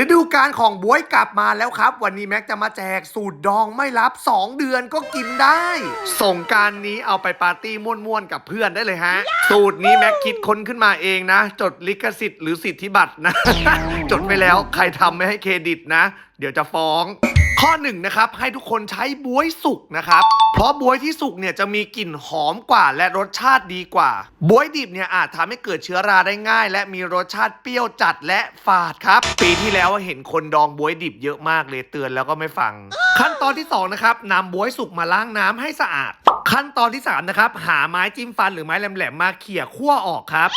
ฤดูการของบวยกลับมาแล้วครับ วันนี้แม็กจะมาแจกสูตรดองไม่รับ 2 เดือนก็กินได้ ส่งการนี้เอาไปปาร์ตี้ม่วนๆกับเพื่อนได้เลยฮะ สูตรนี้แม็กคิดค้นขึ้นมาเองนะ จดลิขสิทธิ์หรือสิทธิบัตรนะ จดไปแล้วใครทำไม่ให้เครดิตนะ เดี๋ยวจะฟ้อง ข้อหนึ่งนะครับให้ทุกคนใช้บวยสุกนะครับ เพราะบวยที่สุกเนี่ยจะมีกลิ่นหอมกว่า และรสชาติดีกว่า บวยดิบเนี่ยอาจทำให้เกิดเชื้อราได้ง่าย และมีรสชาติเปรี้ยวจัดและฝาดครับ ปีที่แล้วเห็นคนดองบวยดิบเยอะมากเลยเตือนแล้วก็ไม่ฟัง ขั้นตอนที่สองนะครับนำบวยสุกมาล้างน้ำให้สะอาด ขั้นตอนที่สามนะครับหาไม้จิ้มฟันหรือไม้แหลมๆมาเขี่ยขั้วออกครับ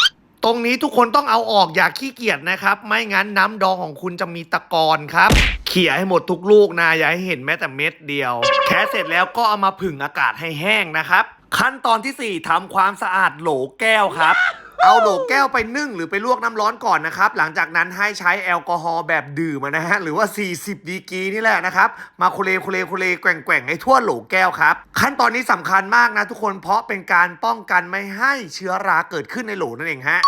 ตรงนี้ทุกคนต้องเอาออกอย่าขี้เกียจนะครับ ไม่งั้นน้ำดองของคุณจะมีตะกอนครับ เขี่ยให้หมดทุกลูกนะอย่าให้เห็นแม้แต่เม็ดเดียวแค่เสร็จแล้วก็เอามาผึ่งอากาศให้แห้งนะครับ ขั้นตอนทีสี่4ทำความสะอาดโหลแก้วครับ เอาโหลแก้วไปนึ่งหรือไปลวกน้ำร้อนก่อนนะครับ หลังจากนั้นให้ใช้แอลกอฮอล์แบบดื่มอะนะฮะ หรือว่า 40 ดีกรีนี่แหละนะครับ มาโคเลโคเลโคเลแกว่งแกว่งให้ทั่วโหลแก้วครับ ขั้นตอนนี้สำคัญมากนะทุกคนเพราะเป็นการป้องกันไม่ให้เชื้อราเกิดขึ้นในโหลนั่นเองฮะ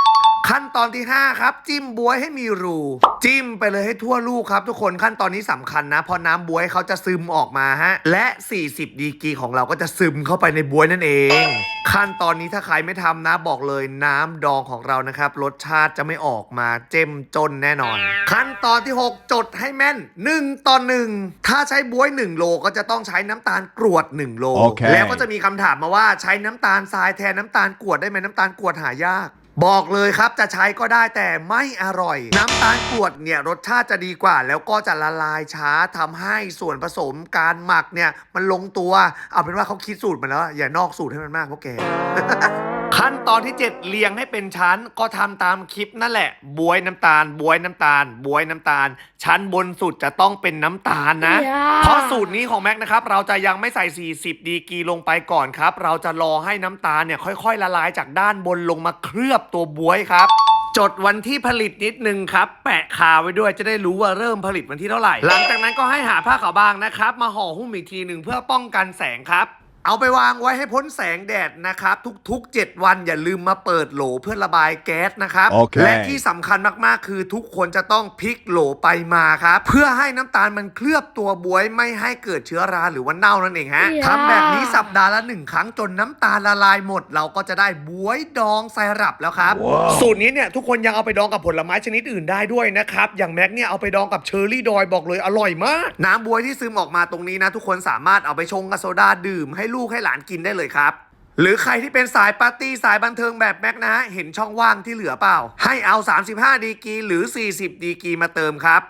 ขั้นตอนที่ 5 ครับ จิ้มบวยให้มีรู จิ้มไปเลยให้ทั่วลูกครับ ทุกคนขั้นตอนนี้สำคัญนะ เพราะน้ำบวยเขาจะซึมออกมาฮะและ 40 ดีกรีของเราก็จะซึมเข้าไปในบวยนั่นเอง ขั้นตอนนี้ถ้าใครไม่ทำนะบอกเลยน้ำดองของเรานะครับ รสชาติจะไม่ออกมาเจ้มจนแน่นอน ขั้นตอนที่ 6 จดให้แม่น 1 ต่อ 1 ถ้าใช้บวย 1 โลก็จะต้องใช้น้ำตาลกรวด 1 โลโอเคแล้วก็จะมีคำถามมาว่าใช้น้ำตาลทรายแทนน้ำตาลกรวดได้ไหมน้ำตาลกรวดหายาก บอกเลยครับจะใช้ก็ได้แต่ไม่อร่อย น้ำตาลกรวดเนี่ยรสชาติจะดีกว่า แล้วก็จะละลายช้าทำให้ส่วนผสมการหมักเนี่ยมันลงตัว เอาเป็นว่าเขาคิดสูตรมาแล้ว อย่านอกสูตรให้มันมากพวกแก ขั้นตอนที่ 7 เรียงให้เป็นชั้นก็ทำตามคลิปนั่นแหละ บวยน้ำตาล บวยน้ำตาล บวยน้ำตาล ชั้นบนสุดจะต้องเป็นน้ำตาลนะอย่าเพราะสูตรนี้ของแม็กนะครับ เราจะยังไม่ใส่ 40 ดีกรีลงไปก่อนครับ เราจะรอให้น้ำตาลเนี่ยค่อยๆ ละลายจากด้านบนลงมาเคลือบตัวบวยครับจดวันที่ผลิตนิดนึงครับ แปะคาไว้ด้วยจะได้รู้ว่าเริ่มผลิตวันที่เท่าไหร่ หลังจากนั้นก็ให้หาผ้าขาวบางนะครับ มาห่อหุ้มอีกทีหนึ่งเพื่อป้องกันแสงครับ เอาไปวางไว้ให้พ้นแสงแดดนะครับ ทุกๆ 7 วันอย่าลืมมาเปิดโหลเพื่อระบายแก๊สนะครับโอเคและที่สำคัญมากๆ คือทุกคนจะต้องพลิกโหลไปมาครับ เพื่อให้น้ำตาลมันเคลือบตัวบวยไม่ให้เกิดเชื้อราหรือว่าเน่านั่นเองฮะอย่าทำแบบนี้สัปดาห์ละหนึ่งครั้งจนน้ำตาลละลายหมด เราก็จะได้บวยดองไซรัปแล้วครับสูตรนี้เนี่ยทุกคนยังเอาไปดองกับผลไม้ชนิดอื่นได้ด้วยนะครับอย่างแม็กเนี่ยเอาไปดองกับเชอร์รี่ดอยบอกเลยอร่อยมาก น้ำบวยที่ซึมออกมาตรงนี้นะ ทุกคนสามารถเอาไปชงกับโซดาดื่มให้ลูกให้หลานกินได้เลยครับ หรือใครที่เป็นสายปาร์ตี้สายบันเทิงแบบแม็กนะฮะเห็นช่องว่างที่เหลือเปล่า ให้เอา 35 ดีกีหรือ 40 ดีกีมาเติมครับ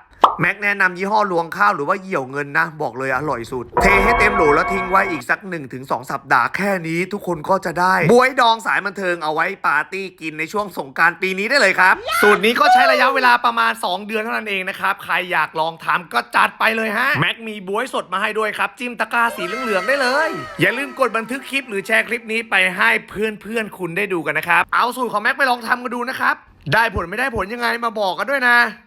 แม็กแนะนำยี่ห้อลวงข้าวหรือว่าเหี่ยวเงินนะ บอกเลยอร่อยสุด เทให้เต็มโหลแล้วทิ้งไว้อีกสัก 1-2 สัปดาห์แค่นี้ทุกคนก็จะได้บวยดองสายบันเทิงเอาไว้ปาร์ตี้กินในช่วงสงกรารปีนี้ได้เลยครับ สูตรนี้ก็ใช้ระยะเวลาประมาณ 2 เดือนเท่านั้นเองนะครับ ใครอยากลองทำก็จัดไปเลยฮะแม็กมีบวยสดมาให้ด้วยครับ จิ้มตะกร้าสีเหลืองๆได้เลย อย่าลืมกดบันทึกคลิปหรือแชร์คลิปนี้ไปให้เพื่อนๆคุณได้ดูกันนะครับเอาสูตรของแม็กไปลองทำกันดูนะครับได้ผลไม่ได้ผลยังไงมาบอกกันด้วยนะ